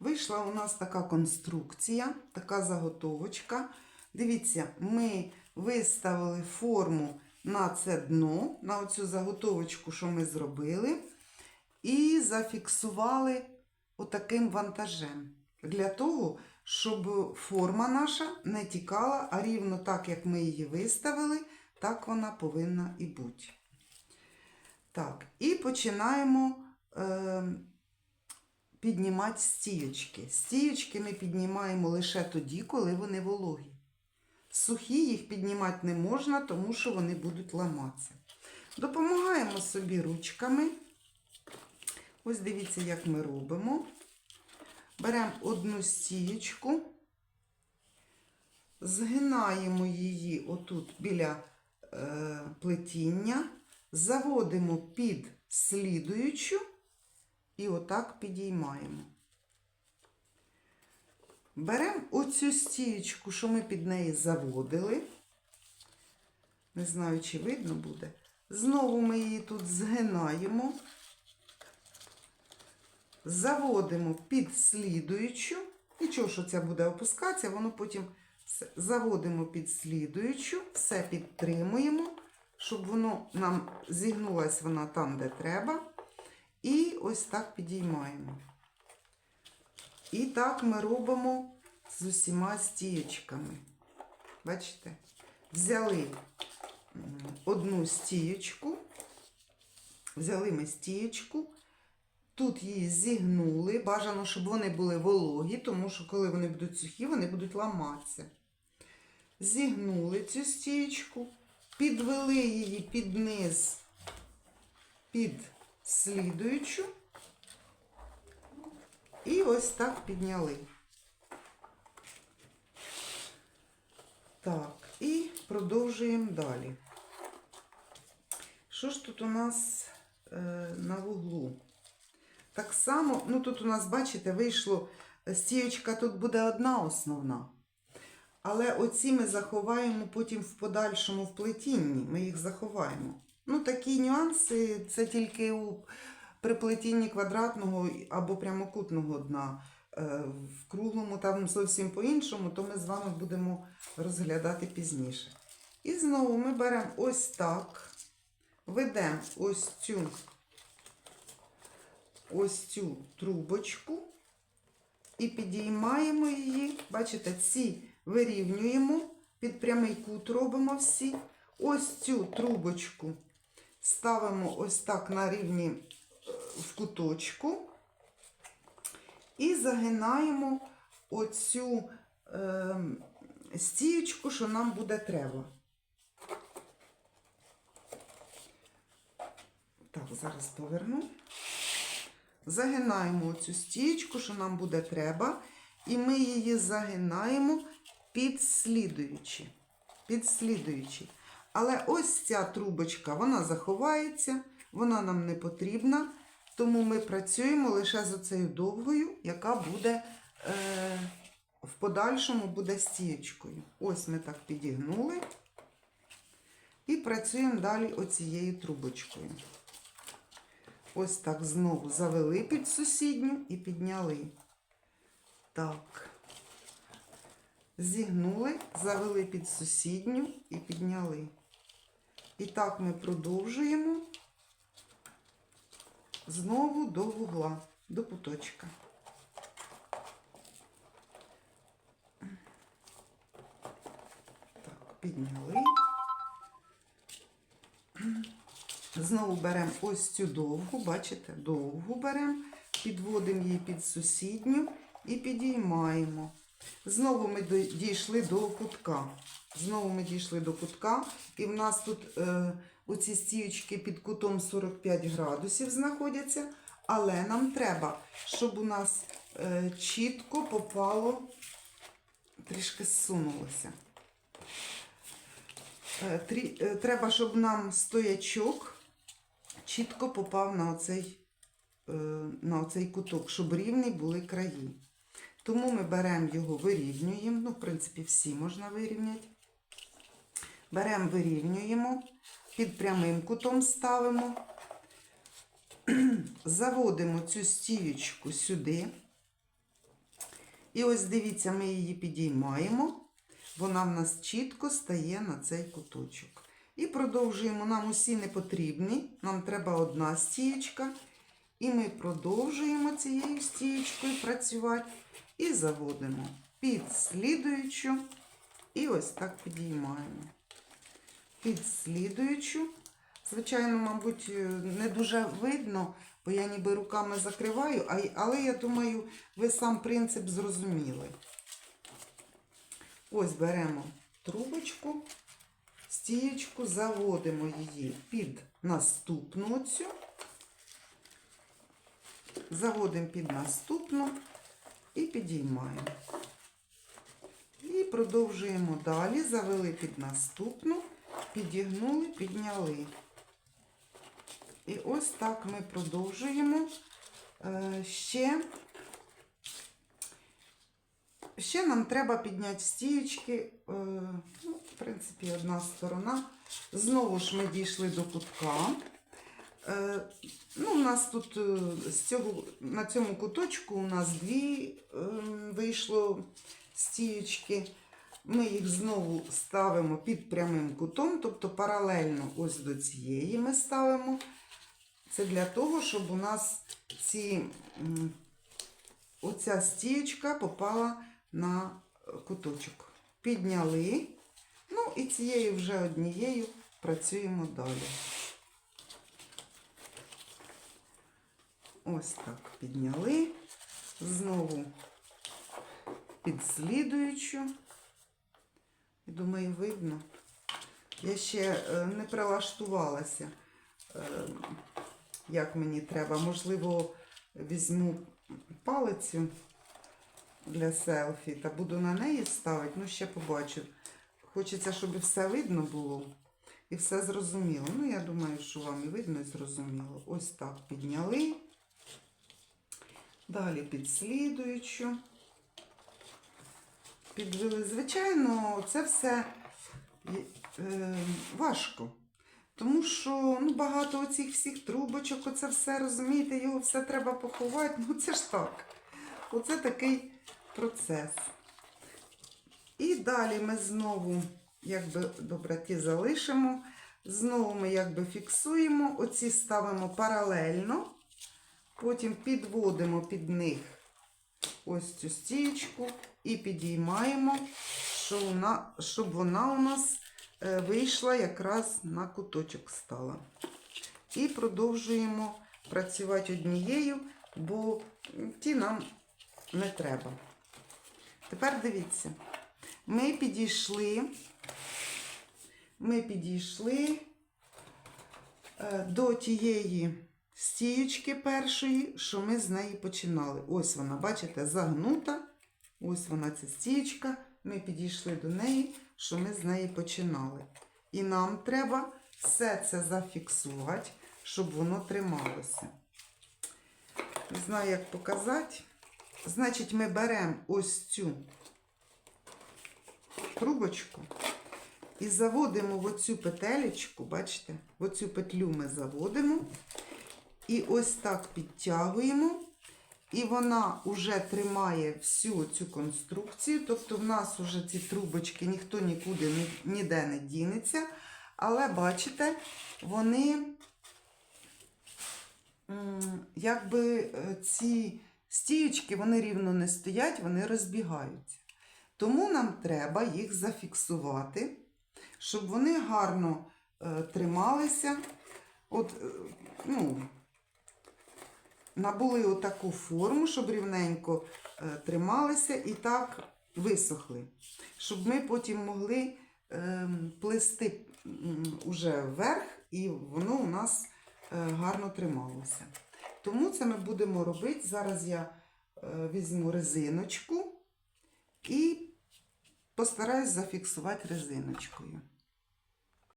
Вийшла у нас така конструкція, така заготовочка. Дивіться, ми виставили форму на це дно, на оцю заготовочку, що ми зробили, і зафіксували отаким вантажем. Для того, щоб форма наша не тікала, а рівно так, як ми її виставили, так вона повинна і бути. Так, і починаємо е, піднімати стіючки. Стіючки ми піднімаємо лише тоді, коли вони вологі. Сухі їх піднімати не можна, тому що вони будуть ламатися. Допомагаємо собі ручками. Ось дивіться, як ми робимо. Беремо одну стієчку, згинаємо її отут біля е, плетіння, заводимо під слідуючу і отак підіймаємо. Беремо оцю стієчку, що ми під неї заводили. Не знаю, чи видно буде. Знову ми її тут згинаємо, заводимо під слідуючу. Нічого, що це буде опускатися, воно потім заводимо під слідуючу, все підтримуємо, щоб воно нам зігнулась вона там, де треба. І ось так підіймаємо. І так ми робимо з усіма стієчками. Бачите? Взяли одну стієчку, взяли ми стієчку, тут її зігнули. Бажано, щоб вони були вологі, тому що коли вони будуть сухі, вони будуть ламатися. Зігнули цю стієчку, підвели її під низ, під слідуючу. І ось так підняли. Так, і продовжуємо далі. Що ж тут у нас е, на вуглу? Так само, ну тут у нас, бачите, вийшло, стіючка тут буде одна основна. Але оці ми заховаємо потім в подальшому в плетінні. Ми їх заховаємо. Ну, такі нюанси це тільки у при плетінні квадратного або прямокутного дна. Е, В круглому там зовсім по-іншому, то ми з вами будемо розглядати пізніше. І знову ми беремо ось так, ведемо ось цю, ось цю трубочку і підіймаємо її. Bачите, ці вирівнюємо, під прямий кут робимо всі. Ось цю трубочку ставимо ось так на рівні е, в куточку і загинаємо оцю е, стіючку, що нам буде треба. Так, зараз поверну. Загинаємо оцю стіючку, що нам буде треба, і ми її загинаємо підслідуючи. Підслідуючи. Але ось ця трубочка, вона заховається, вона нам не потрібна, тому ми працюємо лише з оцею довгою, яка буде е, в подальшому буде стієчкою. Ось ми так підігнули. І працюємо далі оцією трубочкою. Ось так знову завели під сусідню і підняли. Так. Зігнули, завели під сусідню і підняли. І так ми продовжуємо знову до вугла, до куточка. Так, підняли. Знову беремо ось цю довгу, бачите, довгу беремо, підводимо її під сусідню і підіймаємо. Знову ми дійшли до кутка. Знову ми дійшли до кутка, і в нас тут е, оці стіючки під кутом 45 градусів знаходяться, але нам треба, щоб у нас е, чітко попало, трішки зсунулося. Е, трі- е, треба, щоб нам стоячок чітко попав на оцей, е, на оцей куток, щоб рівні були краї. Тому ми беремо його, вирівнюємо. Ну, в принципі, всі можна вирівняти. Беремо, вирівнюємо, під прямим кутом ставимо, заводимо цю стіючку сюди. І ось дивіться, ми її підіймаємо. Вона в нас чітко стає на цей куточок. І продовжуємо. Нам усі не потрібні. Нам треба одна стієчка. І ми продовжуємо цією стієчкою працювати. І заводимо під слідуючу. І ось так підіймаємо. Під слідуючу. Звичайно, мабуть, е, не дуже видно, бо я ніби руками закриваю, але я думаю, ви сам принцип зрозуміли. Ось беремо трубочку, стієчку, заводимо її під наступну цю. Заводимо під наступну і підіймаємо. І продовжуємо далі. Завели під наступну, підігнули, підняли. І ось так ми продовжуємо Е, ще. Ще нам треба підняти стієчки. е, Ну, в принципі, одна сторона. Знову ж ми дійшли до кутка. Е, Ну, у нас тут е, з цього, на цьому куточку у нас дві е, вийшло стієчки. Ми їх знову ставимо під прямим кутом, тобто паралельно ось до цієї ми ставимо. Це для того, щоб у нас ці, оця стієчка попала на е, куточок. Підняли. Ну і цією вже однією працюємо далі. Ось так підняли. Знову під слідуючу. Я Думаю, видно. Я ще е, не прилаштувалася, е, як мені треба. Можливо, візьму палицю для селфі та буду на неї ставити, ну ще побачу. Хочеться, щоб все видно було і все зрозуміло. Ну, я думаю, що вам і видно, і зрозуміло. Ось так підняли. Далі підслідуючу. Підвели. Звичайно, це все е, важко. Тому що ну, багато оцих всіх трубочок, оце все, розумієте, його все треба поховати. Ну це ж так. Оце такий процес. І далі ми знову, якби добре, ті залишимо. Знову ми якби фіксуємо, оці ставимо паралельно, потім підводимо під них ось цю стієчку і підіймаємо, щоб вона, щоб вона у нас е, вийшла якраз на куточок стала. І продовжуємо працювати однією, бо ті нам не треба. Тепер дивіться, ми підійшли, ми підійшли е, до тієї стіючки першої, що ми з неї починали. Ось вона, бачите, загнута. Ось вона ця стіючка. Ми підійшли до неї, що ми з неї починали. І нам треба все це зафіксувати, щоб воно трималося. Не знаю, як показати. Значить, ми беремо ось цю трубочку і заводимо в оцю петелечку, бачите, в оцю петлю ми заводимо. І ось так підтягуємо. І вона вже тримає всю цю конструкцію. Тобто в нас вже ці трубочки ніхто нікуди ніде не дінеться. Але бачите, вони якби е, ці стіючки вони рівно не стоять, вони розбігаються. Тому нам треба їх зафіксувати, щоб вони гарно е, трималися. От, е, ну, набули отаку форму, щоб рівненько е, трималися і так висохли. Щоб ми потім могли е, плести уже вверх, і воно у нас е, гарно трималося. Тому це ми будемо робити. Зараз я е, візьму резиночку і постараюсь зафіксувати резиночкою.